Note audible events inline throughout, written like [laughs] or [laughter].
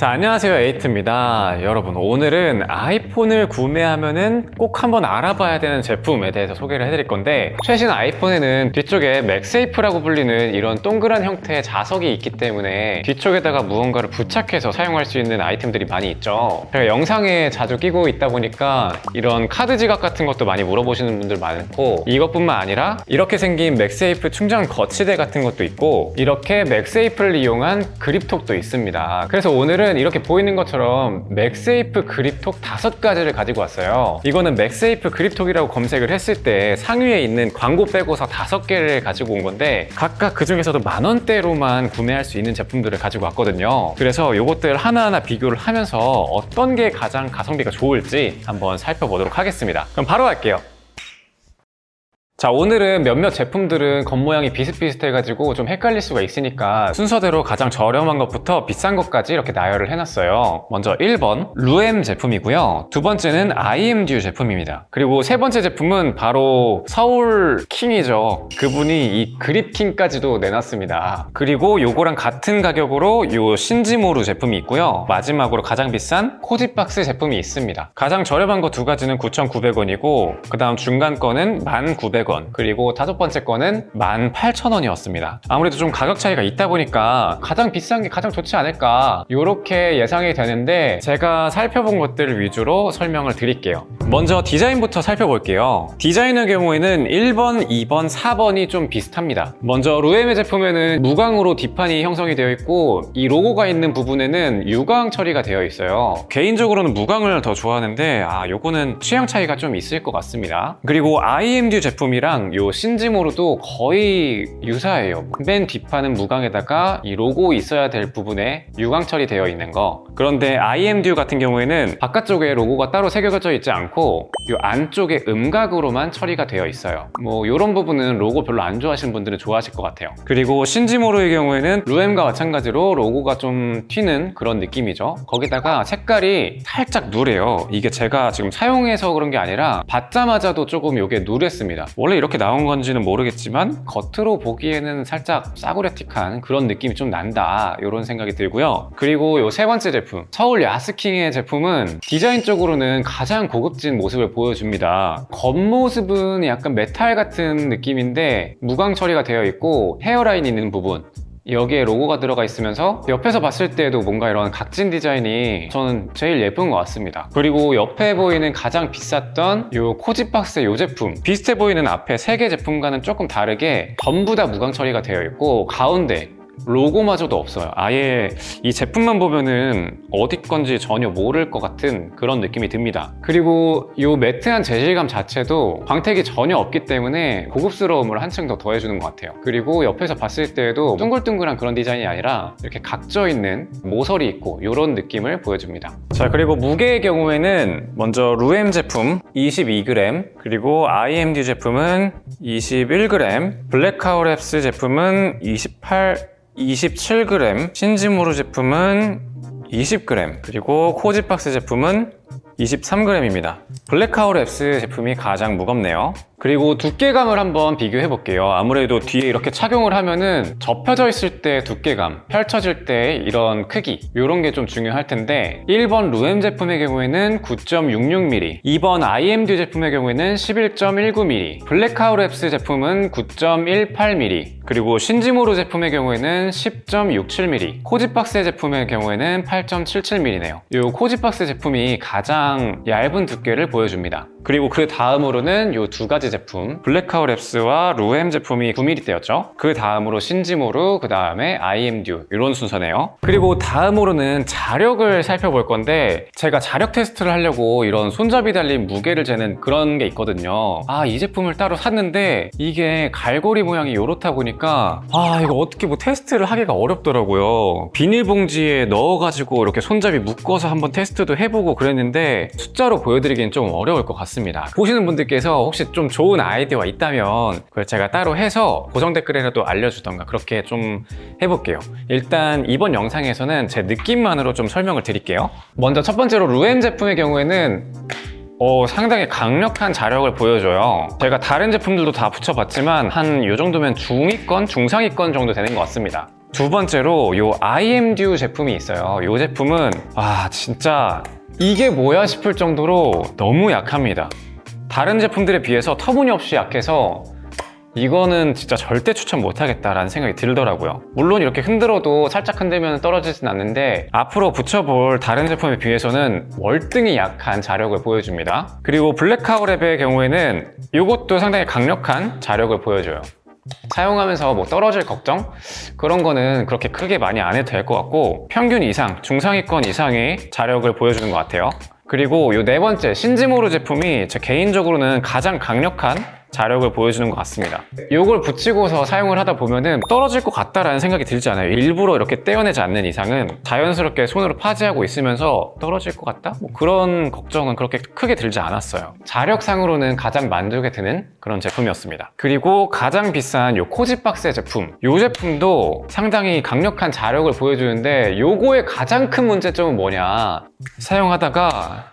자, 안녕하세요. 에이트입니다. 여러분, 오늘은 아이폰을 구매하면은 꼭 한번 알아봐야 되는 제품에 대해서 소개를 해드릴 건데, 최신 아이폰에는 뒤쪽에 맥세이프라고 불리는 이런 동그란 형태의 자석이 있기 때문에 뒤쪽에다가 무언가를 부착해서 사용할 수 있는 아이템들이 많이 있죠. 제가 영상에 자주 끼고 있다 보니까 이런 카드 지갑 같은 것도 많이 물어보시는 분들 많고, 이것뿐만 아니라 이렇게 생긴 맥세이프 충전 거치대 같은 것도 있고, 이렇게 맥세이프를 이용한 그립톡도 있습니다. 그래서 오늘은 이렇게 보이는 것처럼 맥세이프 그립톡 다섯 가지를 가지고 왔어요. 이거는 맥세이프 그립톡이라고 검색을 했을 때 상위에 있는 광고 빼고서 다섯 개를 가지고 온 건데 각각 그 중에서도 만 원대로만 구매할 수 있는 제품들을 가지고 왔거든요. 그래서 이것들 하나하나 비교를 하면서 어떤 게 가장 가성비가 좋을지 한번 살펴보도록 하겠습니다. 그럼 바로 할게요. 자 오늘은 몇몇 제품들은 겉모양이 비슷비슷해가지고 좀 헷갈릴 수가 있으니까 순서대로 가장 저렴한 것부터 비싼 것까지 이렇게 나열을 해놨어요. 먼저 1번 루엠 제품이고요. 두 번째는 IMDU 제품입니다. 그리고 세 번째 제품은 바로 서울 킹이죠. 그분이 이 그립킹까지도 내놨습니다. 그리고 요거랑 같은 가격으로 요 신지모루 제품이 있고요. 마지막으로 가장 비싼 코지박스 제품이 있습니다. 가장 저렴한 거 두 가지는 9,900원이고 그 다음 중간 거는 1,900원 그리고 다섯 번째 거는 18,000원이었습니다. 아무래도 좀 가격 차이가 있다 보니까 가장 비싼 게 가장 좋지 않을까 이렇게 예상이 되는데 제가 살펴본 것들을 위주로 설명을 드릴게요. 먼저 디자인부터 살펴볼게요. 디자인의 경우에는 1번, 2번, 4번이 좀 비슷합니다. 먼저 루엠의 제품에는 무광으로 뒷판이 형성이 되어 있고 이 로고가 있는 부분에는 유광 처리가 되어 있어요. 개인적으로는 무광을 더 좋아하는데 아 요거는 취향 차이가 좀 있을 것 같습니다. 그리고 IMD 제품이랑 요 신지모로도 거의 유사해요. 맨 뒷판은 무광에다가 이 로고 있어야 될 부분에 유광 처리되어 있는 거. 그런데 IMD 같은 경우에는 바깥쪽에 로고가 따로 새겨져 있지 않고 이 안쪽에 음각으로만 처리가 되어 있어요. 뭐 이런 부분은 로고 별로 안 좋아하시는 분들은 좋아하실 것 같아요. 그리고 신지모로의 경우에는 루엠과 마찬가지로 로고가 좀 튀는 그런 느낌이죠. 거기다가 색깔이 살짝 누래요. 이게 제가 지금 사용해서 그런 게 아니라 받자마자도 조금 이게 누랬습니다. 원래 이렇게 나온 건지는 모르겠지만 겉으로 보기에는 살짝 싸구려틱한 그런 느낌이 좀 난다. 이런 생각이 들고요. 그리고 이 세 번째 제품 서울 야스킹의 제품은 디자인적으로는 가장 고급 진 모습을 보여줍니다. 겉모습은 약간 메탈 같은 느낌인데 무광 처리가 되어 있고 헤어라인 있는 부분 여기에 로고가 들어가 있으면서 옆에서 봤을 때도 뭔가 이런 각진 디자인이 저는 제일 예쁜 것 같습니다. 그리고 옆에 보이는 가장 비쌌던 이 코지박스의 이 제품 비슷해 보이는 앞에 세 개 제품과는 조금 다르게 전부 다 무광 처리가 되어 있고 가운데 로고마저도 없어요. 아예 이 제품만 보면은 어디 건지 전혀 모를 것 같은 그런 느낌이 듭니다. 그리고 이 매트한 재질감 자체도 광택이 전혀 없기 때문에 고급스러움을 한층 더 더해주는 것 같아요. 그리고 옆에서 봤을 때에도 둥글둥글한 그런 디자인이 아니라 이렇게 각져 있는 모서리 있고 이런 느낌을 보여줍니다. 자 그리고 무게의 경우에는 먼저 루엠 제품 22g 그리고 IMD 제품은 21g 블랙카우랩스 제품은 28 27g, 신지모루 제품은 20g, 그리고 코지박스 제품은 23g입니다. 블랙하우랩스 제품이 가장 무겁네요. 그리고 두께감을 한번 비교해 볼게요. 아무래도 뒤에 이렇게 착용을 하면은 접혀져 있을 때 두께감, 펼쳐질 때 이런 크기 이런 게 좀 중요할 텐데 1번 루엠 제품의 경우에는 9.66mm, 2번 IMD 제품의 경우에는 11.19mm, 블랙하우랩스 제품은 9.18mm, 그리고 신지모루 제품의 경우에는 10.67mm, 코지박스 제품의 경우에는 8.77mm네요. 이 코지박스 제품이 가장 얇은 두께를 보여줍니다. 그리고 그 다음으로는 이 두 가지 제품 블랙카우랩스와 루엠 제품이 9mm대였죠. 그 다음으로 신지모루 그 다음에 IMDU 이런 순서네요. 그리고 다음으로는 자력을 살펴볼 건데 제가 자력 테스트를 하려고 이런 손잡이 달린 무게를 재는 그런 게 있거든요. 아 이 제품을 따로 샀는데 이게 갈고리 모양이 이렇다 보니까 아 이거 어떻게 뭐 테스트를 하기가 어렵더라고요. 비닐봉지에 넣어가지고 이렇게 손잡이 묶어서 한번 테스트도 해보고 그랬는데 숫자로 보여드리기엔 좀 어려울 것 같습니다 보시는 분들께서 혹시 좀 좋은 아이디어가 있다면 그걸 제가 따로 해서 고정 댓글에라도 알려주던가 그렇게 좀 해볼게요. 일단 이번 영상에서는 제 느낌만으로 좀 설명을 드릴게요. 먼저 첫 번째로 루엠 제품의 경우에는 어, 상당히 강력한 자력을 보여줘요. 제가 다른 제품들도 다 붙여봤지만 한 이 정도면 중위권, 중상위권 정도 되는 것 같습니다. 두 번째로 요 IMDU 제품이 있어요. 요 제품은 아 진짜 이게 뭐야 싶을 정도로 너무 약합니다. 다른 제품들에 비해서 터무니없이 약해서 이거는 진짜 절대 추천 못하겠다라는 생각이 들더라고요. 물론 이렇게 흔들어도 살짝 흔들면 떨어지진 않는데 앞으로 붙여볼 다른 제품에 비해서는 월등히 약한 자력을 보여줍니다. 그리고 블랙하우랩의 경우에는 이것도 상당히 강력한 자력을 보여줘요. 사용하면서 뭐 떨어질 걱정? 그런 거는 그렇게 크게 많이 안 해도 될 것 같고 평균 이상, 중상위권 이상의 자력을 보여주는 것 같아요. 그리고 이 네 번째 신지모르 제품이 제 개인적으로는 가장 강력한 자력을 보여주는 것 같습니다. 이걸 붙이고서 사용을 하다 보면은 떨어질 것 같다라는 생각이 들지 않아요. 일부러 이렇게 떼어내지 않는 이상은 자연스럽게 손으로 파지하고 있으면서 떨어질 것 같다? 뭐 그런 걱정은 그렇게 크게 들지 않았어요. 자력상으로는 가장 만족이 드는 그런 제품이었습니다. 그리고 가장 비싼 요 코지박스의 제품. 요 제품도 상당히 강력한 자력을 보여주는데 요거의 가장 큰 문제점은 뭐냐? 사용하다가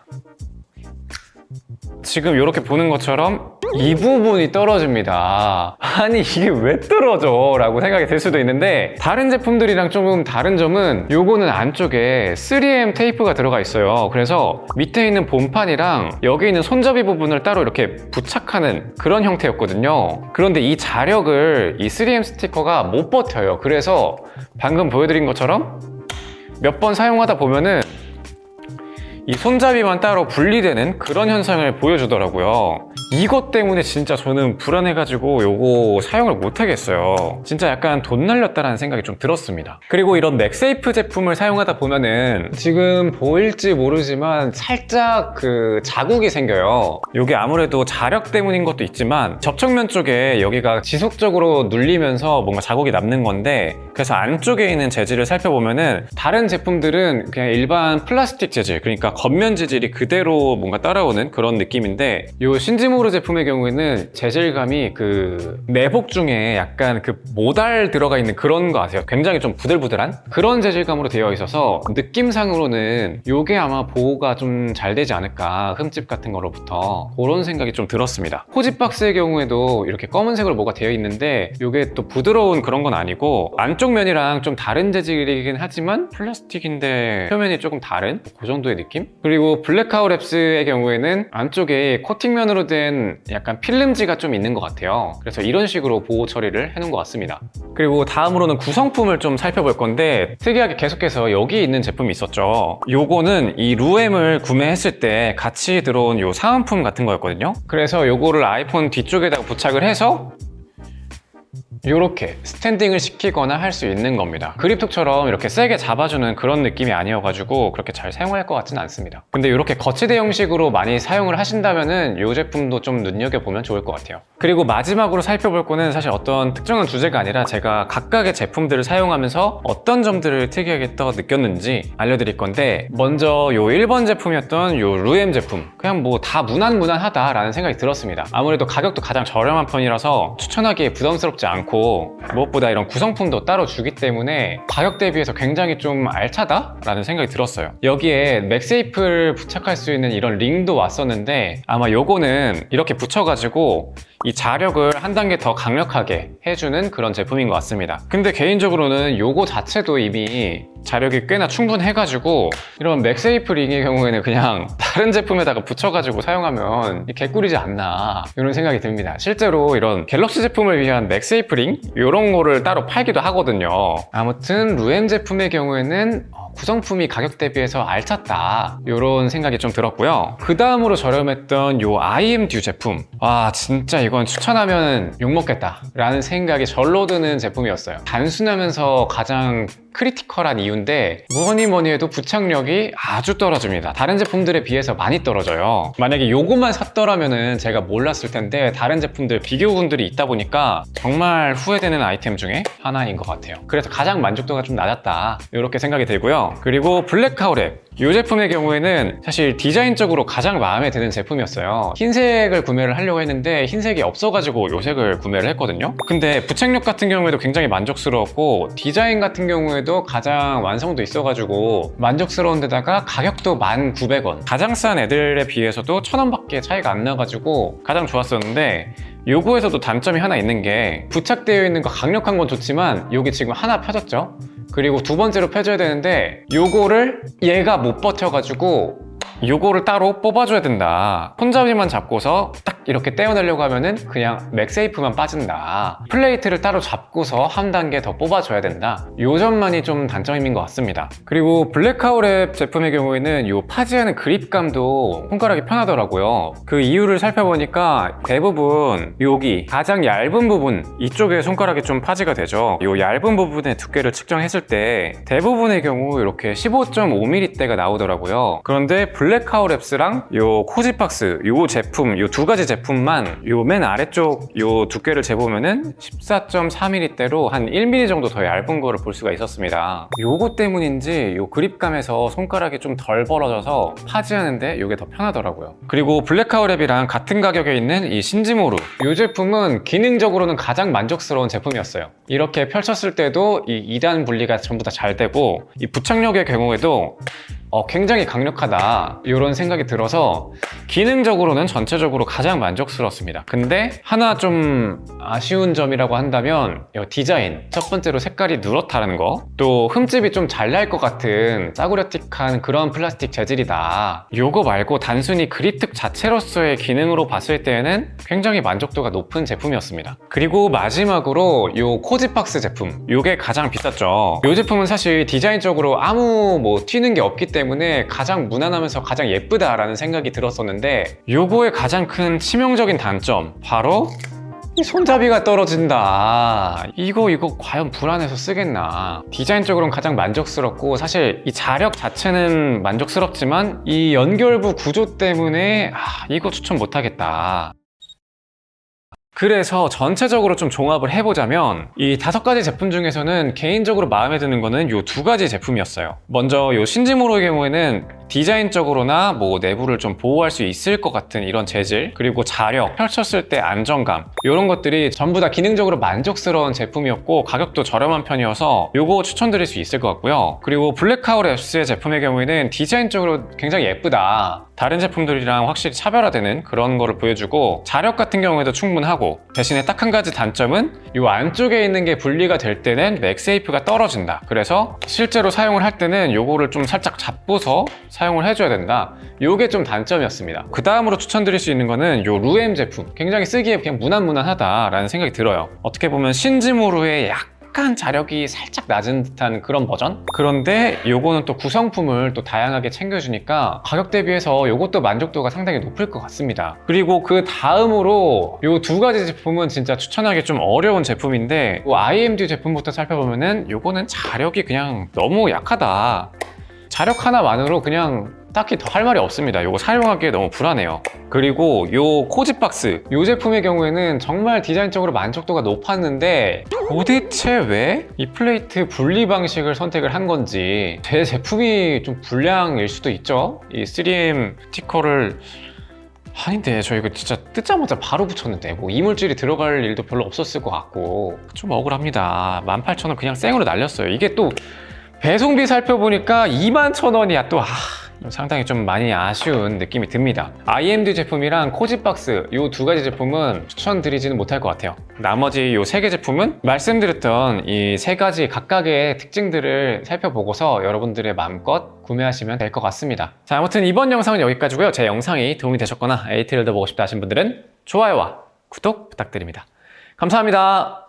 지금 이렇게 보는 것처럼 이 부분이 떨어집니다. 아니 이게 왜 떨어져? 라고 생각이 들 수도 있는데 다른 제품들이랑 조금 다른 점은 요거는 안쪽에 3M 테이프가 들어가 있어요. 그래서 밑에 있는 본판이랑 여기 있는 손잡이 부분을 따로 이렇게 부착하는 그런 형태였거든요. 그런데 이 자력을 이 3M 스티커가 못 버텨요. 그래서 방금 보여드린 것처럼 몇 번 사용하다 보면은 이 손잡이만 따로 분리되는 그런 현상을 보여주더라고요. 이것 때문에 진짜 저는 불안해가지고 요거 사용을 못하겠어요. 진짜 약간 돈 날렸다라는 생각이 좀 들었습니다. 그리고 이런 맥세이프 제품을 사용하다 보면은 지금 보일지 모르지만 살짝 그 자국이 생겨요. 이게 아무래도 자력 때문인 것도 있지만 접촉면 쪽에 여기가 지속적으로 눌리면서 뭔가 자국이 남는 건데 그래서 안쪽에 있는 재질을 살펴보면은 다른 제품들은 그냥 일반 플라스틱 재질 그러니까 겉면 재질이 그대로 뭔가 따라오는 그런 느낌인데 이 신지모 르 제품의 경우에는 재질감이 그 내복 중에 약간 그 모달 들어가 있는 그런 거 아세요? 굉장히 좀 부들부들한 그런 재질감으로 되어 있어서 느낌상으로는 이게 아마 보호가 좀 잘 되지 않을까 흠집 같은 거로부터 그런 생각이 좀 들었습니다 호지박스의 경우에도 이렇게 검은색으로 뭐가 되어 있는데 이게 또 부드러운 그런 건 아니고 안쪽 면이랑 좀 다른 재질이긴 하지만 플라스틱인데 표면이 조금 다른 그 정도의 느낌? 그리고 블랙하우 랩스의 경우에는 안쪽에 코팅면으로 된 약간 필름지가 좀 있는 것 같아요. 그래서 이런 식으로 보호 처리를 해놓은 것 같습니다. 그리고 다음으로는 구성품을 좀 살펴볼 건데 특이하게 계속해서 여기 있는 제품이 있었죠. 요거는 이 루엠을 구매했을 때 같이 들어온 요 사은품 같은 거였거든요. 그래서 요거를 아이폰 뒤쪽에다가 부착을 해서 이렇게 스탠딩을 시키거나 할 수 있는 겁니다. 그립톡처럼 이렇게 세게 잡아주는 그런 느낌이 아니어가지고 그렇게 잘 사용할 것 같지는 않습니다. 근데 이렇게 거치대 형식으로 많이 사용을 하신다면 은 이 제품도 좀 눈여겨보면 좋을 것 같아요. 그리고 마지막으로 살펴볼 거는 사실 어떤 특정한 주제가 아니라 제가 각각의 제품들을 사용하면서 어떤 점들을 특이하게 또 느꼈는지 알려드릴 건데 먼저 요 1번 제품이었던 요 루엠 제품. 그냥 뭐 다 무난무난하다라는 생각이 들었습니다. 아무래도 가격도 가장 저렴한 편이라서 추천하기에 부담스럽지 않고 무엇보다 이런 구성품도 따로 주기 때문에 가격 대비해서 굉장히 좀 알차다라는 생각이 들었어요. 여기에 맥세이프를 부착할 수 있는 이런 링도 왔었는데 아마 요거는 이렇게 붙여가지고 이 자력을 한 단계 더 강력하게 해주는 그런 제품인 것 같습니다. 근데 개인적으로는 요거 자체도 이미 자력이 꽤나 충분해가지고 이런 맥세이프 링의 경우에는 그냥 [laughs] 다른 제품에다가 붙여가지고 사용하면 개꿀이지 않나 이런 생각이 듭니다. 실제로 이런 갤럭시 제품을 위한 맥세이프 링 이런 거를 따로 팔기도 하거든요. 아무튼 루엠 제품의 경우에는 어, 구성품이 가격 대비해서 알찼다. 이런 생각이 좀 들었고요. 그 다음으로 저렴했던 요 IMDU 제품. 와 진짜 이건 추천하면 욕먹겠다 라는 생각이 절로 드는 제품이었어요. 단순하면서 가장 크리티컬한 이유인데 뭐니 뭐니 해도 부착력이 아주 떨어집니다. 다른 제품들에 비해서 많이 떨어져요. 만약에 요것만 샀더라면은 제가 몰랐을 텐데 다른 제품들 비교군들이 있다 보니까 정말 후회되는 아이템 중에 하나인 것 같아요. 그래서 가장 만족도가 좀 낮았다. 이렇게 생각이 들고요. 그리고 블랙하우랩 이 제품의 경우에는 사실 디자인적으로 가장 마음에 드는 제품이었어요. 흰색을 구매를 하려고 했는데 흰색이 없어가지고 이 색을 구매를 했거든요. 근데 부착력 같은 경우에도 굉장히 만족스러웠고 디자인 같은 경우에도 가장 완성도 있어가지고 만족스러운 데다가 가격도 1,900원. 가장 싼 애들에 비해서도 1,000원 밖에 차이가 안 나가지고 가장 좋았었는데 요거에서도 단점이 하나 있는 게 부착되어 있는 거 강력한 건 좋지만 여기 지금 하나 펴졌죠? 그리고 두 번째로 펴줘야 되는데 요거를 얘가 못 버텨가지고 요거를 따로 뽑아줘야 된다. 손잡이만 잡고서 딱 이렇게 떼어내려고 하면은 그냥 맥세이프만 빠진다. 플레이트를 따로 잡고서 한 단계 더 뽑아줘야 된다. 요 점만이 좀 단점인 것 같습니다. 그리고 블랙하우랩 제품의 경우에는 요 파지하는 그립감도 손가락이 편하더라고요. 그 이유를 살펴보니까 대부분 여기 가장 얇은 부분 이쪽에 손가락이 좀 파지가 되죠. 요 얇은 부분의 두께를 측정했을 때 대부분의 경우 이렇게 15.5mm대가 나오더라고요. 그런데 블랙하우랩스랑 요 코지박스 요 제품 요 두 가지 제품 만 요 맨 아래쪽 요 두께를 재보면은 14.4mm대로 한 1mm 정도 더 얇은 거를 볼 수가 있었습니다. 요거 때문인지 요 그립감에서 손가락이 좀 덜 벌어져서 파지하는데 요게 더 편하더라고요. 그리고 블랙하우랩이랑 같은 가격에 있는 이 신지모루 이 제품은 기능적으로는 가장 만족스러운 제품이었어요. 이렇게 펼쳤을 때도 이 2단 분리가 전부 다 잘 되고 이 부착력의 경우에도 어, 굉장히 강력하다. 이런 생각이 들어서 기능적으로는 전체적으로 가장 만족스럽습니다. 근데 하나 좀 아쉬운 점이라고 한다면 이 디자인 첫 번째로 색깔이 누렇다는 거또 흠집이 좀 잘 날 것 같은 짜구려틱한 그런 플라스틱 재질이다. 요거 말고 단순히 그립특 자체로서의 기능으로 봤을 때에는 굉장히 만족도가 높은 제품이었습니다. 그리고 마지막으로 요 코지박스 제품 요게 가장 비쌌죠. 요 제품은 사실 디자인적으로 아무 뭐 튀는 게 없기 때문에 가장 무난하면서 가장 예쁘다라는 생각이 들었었는데 요거의 가장 큰 치명적인 단점 바로 이 손잡이가 떨어진다. 이거 이거 과연 불안해서 쓰겠나. 디자인적으로는 가장 만족스럽고 사실 이 자력 자체는 만족스럽지만 이 연결부 구조 때문에 아, 이거 추천 못하겠다. 그래서 전체적으로 좀 종합을 해보자면 이 다섯 가지 제품 중에서는 개인적으로 마음에 드는 거는 이 두 가지 제품이었어요. 먼저 이 신지모로의 경우에는 디자인적으로나 뭐 내부를 좀 보호할 수 있을 것 같은 이런 재질 그리고 자력, 펼쳤을 때 안정감 이런 것들이 전부 다 기능적으로 만족스러운 제품이었고 가격도 저렴한 편이어서 이거 추천드릴 수 있을 것 같고요. 그리고 블랙하울 앱스의 제품의 경우에는 디자인적으로 굉장히 예쁘다. 다른 제품들이랑 확실히 차별화되는 그런 거를 보여주고 자력 같은 경우에도 충분하고 대신에 딱 한 가지 단점은 이 안쪽에 있는 게 분리가 될 때는 맥세이프가 떨어진다. 그래서 실제로 사용을 할 때는 요거를 좀 살짝 잡고서 사용을 해줘야 된다. 요게 좀 단점이었습니다. 그 다음으로 추천드릴 수 있는 거는 요 루엠 제품. 굉장히 쓰기에 그냥 무난무난하다라는 생각이 들어요. 어떻게 보면 신지모루의 약 약간 자력이 살짝 낮은 듯한 그런 버전? 그런데 요거는 또 구성품을 또 다양하게 챙겨주니까 가격 대비해서 요것도 만족도가 상당히 높을 것 같습니다. 그리고 그 다음으로 요 두 가지 제품은 진짜 추천하기 좀 어려운 제품인데 요 IMD 제품부터 살펴보면은 요거는 자력이 그냥 너무 약하다. 자력 하나만으로 그냥 딱히 더 할 말이 없습니다. 이거 사용하기에 너무 불안해요. 그리고 요 코지박스 이 제품의 경우에는 정말 디자인적으로 만족도가 높았는데 도대체 왜 이 플레이트 분리 방식을 선택을 한 건지 제 제품이 좀 불량일 수도 있죠. 이 3M 스티커를 아닌데 저 이거 진짜 뜯자마자 바로 붙였는데 뭐 이물질이 들어갈 일도 별로 없었을 것 같고 좀 억울합니다 18,000원 그냥 생으로 날렸어요 이게 또 배송비 살펴보니까 21,000원이야. 또 아, 상당히 좀 많이 아쉬운 느낌이 듭니다. IMD 제품이랑 코지박스 이 두 가지 제품은 추천드리지는 못할 것 같아요. 나머지 이 세 개 제품은 말씀드렸던 이 세 가지 각각의 특징들을 살펴보고서 여러분들의 마음껏 구매하시면 될 것 같습니다. 자 아무튼 이번 영상은 여기까지고요. 제 영상이 도움이 되셨거나 에이트를 더 보고 싶다 하신 분들은 좋아요와 구독 부탁드립니다. 감사합니다